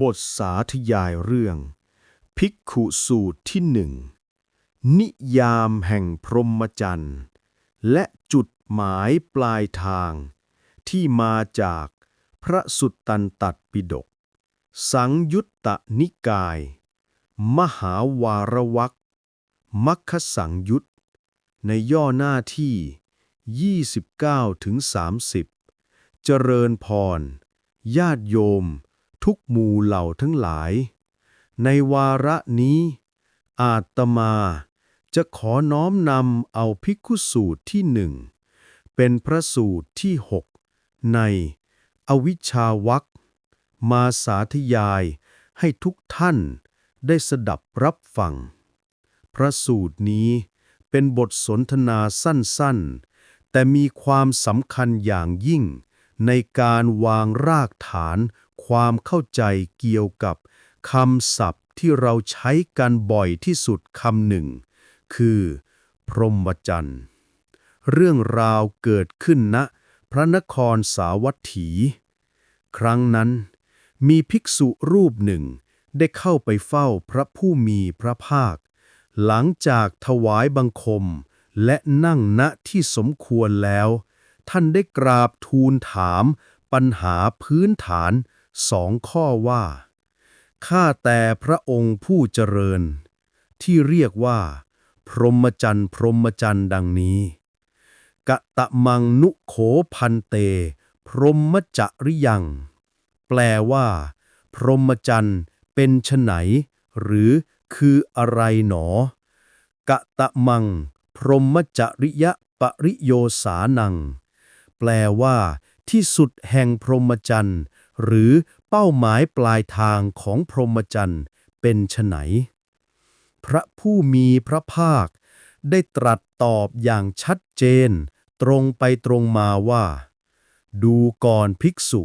บทสาธยายเรื่อง ภิกขุสูตรที่หนึ่ง นิยามแห่งพรหมจรรย์ และจุดหมายปลายทาง ที่มาจากพระสุตตันตปิฎกสังยุตตนิกาย มหาวารวักมัคคสังยุตในย่อหน้าที่ 29ถึง30 เจริญพร ญาติโยม ทุกหมู่เหล่าทั้งหลาย ในวาระนี้ อาตมาจะขอน้อมนำเอาภิกขุสูตรที่หนึ่ง เป็นพระสูตรที่หกในอวิชชาวักมาสาธยายให้ทุกท่านได้สดับรับฟัง พระสูตรนี้เป็นบทสนทนาสั้นๆ แต่มีความสำคัญอย่างยิ่งในการวางรากฐาน ความเข้าใจเกี่ยวกับคำศัพท์ที่เราใช้กันบ่อยที่สุดคำหนึ่ง คือ พรหมจรรย์เรื่องราวเกิดขึ้นณพระนครสาวัตถี ครั้งนั้น มีภิกษุรูปหนึ่งได้เข้าไปเฝ้าพระผู้มีพระภาค หลังจากถวายบังคม และนั่งณที่สมควรแล้ว ท่านได้กราบทูลถามปัญหาพื้นฐาน สองข้อว่า ข้าแต่พระองค์ผู้เจริญ ที่เรียกว่า พรหมจรรย์พรหมจรรย์ดังนี้ กะตะมังนุโขพันเต พรหมจริยัง แปลว่า พรหมจรรย์เป็นไฉนหรือคืออะไรหนอ กะตะมัง พรหมจริยะปริโยสานัง แปลว่า ที่สุดแห่งพรหมจรรย์ หรือเป้าหมายปลายทางของพรหมจรรย์เป็นไฉนพระผู้มีพระภาค ได้ตรัสตอบอย่างชัดเจน ตรงไปตรงมาว่า ดูก่อนภิกษุ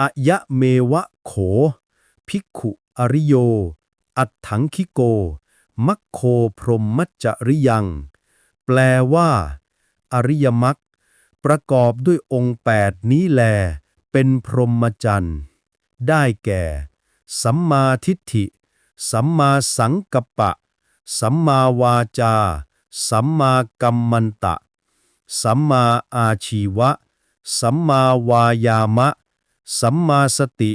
อะยะเมวะโข ภิกขุอริโย อัตถังคิโก มัคโคพรหมจริยัง แปลว่า อริยมรรคประกอบด้วยองค์แปดนี้แล เป็นพรหมจรรย์ ได้แก่ สัมมาทิฏฐิ สัมมาสังกัปปะ สัมมาวาจา สัมมากัมมันตะ สัมมาอาชีวะ สัมมาวายามะ สัมมาสติ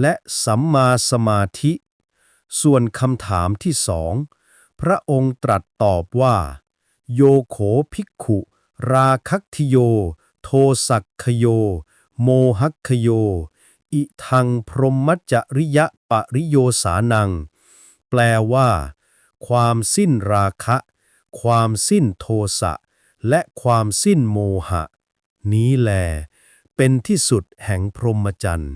และสัมมาสมาธิ ส่วนคำถามที่สอง พระองค์ตรัสตอบว่า โยโขภิกขุ ราคัคทิโย โทสักขโย โมหัคโย อิทังพรหมจริยะปริโยสานัง แปลว่า ความสิ้นราคะ ความสิ้นโทสะ และความสิ้นโมหะ นี้แล เป็นที่สุดแห่งพรหมจรรย์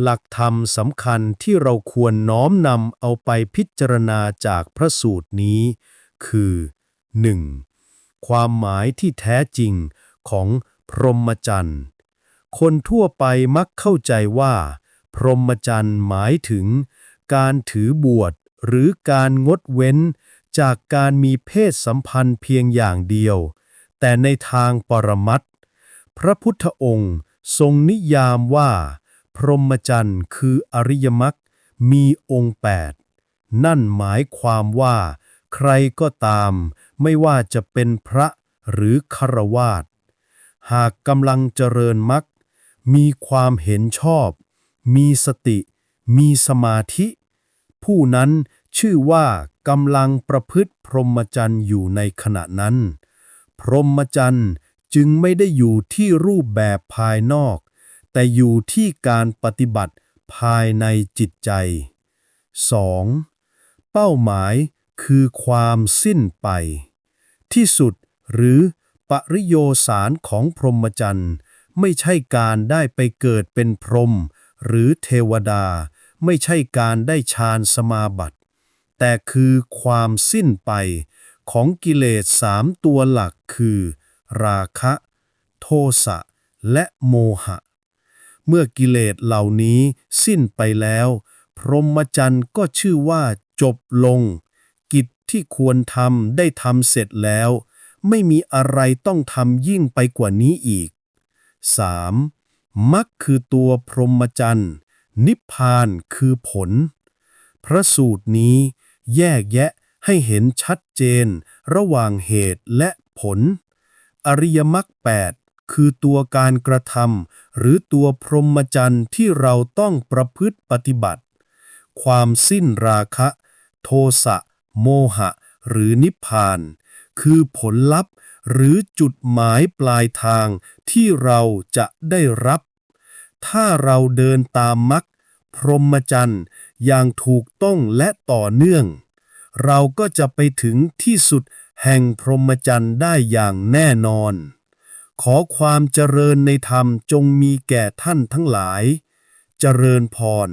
หลักธรรมสำคัญที่เราควรน้อมนำเอาไปพิจารณาจากพระสูตรนี้ คือ 1. ความหมายที่แท้จริงของพรหมจรรย์ คนทั่วไปมักเข้าใจว่า พรหมจรรย์หมายถึง การถือบวชหรือการงดเว้น จากการมีเพศสัมพันธ์เพียงอย่างเดียว แต่ในทางปรมัตถ์พระพุทธองค์ทรงนิยามว่า พรหมจรรย์คืออริยมรรคมีองค์แปดนั่นหมายความว่า ใครก็ตาม ไม่ว่าจะเป็นพระหรือคารวาสหากกำลังเจริญมรรค มีความเห็นชอบ มีสติ มีสมาธิ ผู้นั้นชื่อว่ากำลังประพฤติพรหมจรรย์อยู่ในขณะนั้น พรหมจรรย์จึงไม่ได้อยู่ที่รูปแบบภายนอก แต่อยู่ที่การปฏิบัติภายในจิตใจ 2. เป้าหมายคือความสิ้นไป ที่สุดหรือปริโยสารของพรหมจรรย์ ไม่ใช่การได้ไปเกิดเป็นพรหมหรือเทวดา ไม่ใช่การได้ฌานสมาบัติ แต่คือความสิ้นไปของกิเลสสามตัวหลักคือ ราคะ โทสะ และโมหะ เมื่อกิเลสเหล่านี้สิ้นไปแล้ว พรหมจรรย์ก็ชื่อว่าจบลง กิจที่ควรทำได้ทำเสร็จแล้ว ไม่มีอะไรต้องทำยิ่งไปกว่านี้อีก 3. มักคือตัวพรหมจรรย์ นิพพานคือผล พระสูตรนี้แยกแยะให้เห็นชัดเจน ระหว่างเหตุและผล อริยมรรคแปดคือตัวการกระทำหรือตัวพรหมจรรย์ที่เราต้องประพฤติปฏิบัติ ความสิ้นราคะ โทสะ โมหะ หรือนิพพาน คือผลลัพธ์ หรือจุดหมายปลายทางที่เราจะได้รับ ถ้าเราเดินตามมรรคพรหมจรรย์อย่างถูกต้องและต่อเนื่อง เราก็จะไปถึงที่สุดแห่งพรหมจรรย์ได้อย่างแน่นอน ขอความเจริญในธรรมจงมีแก่ท่านทั้งหลาย เจริญพร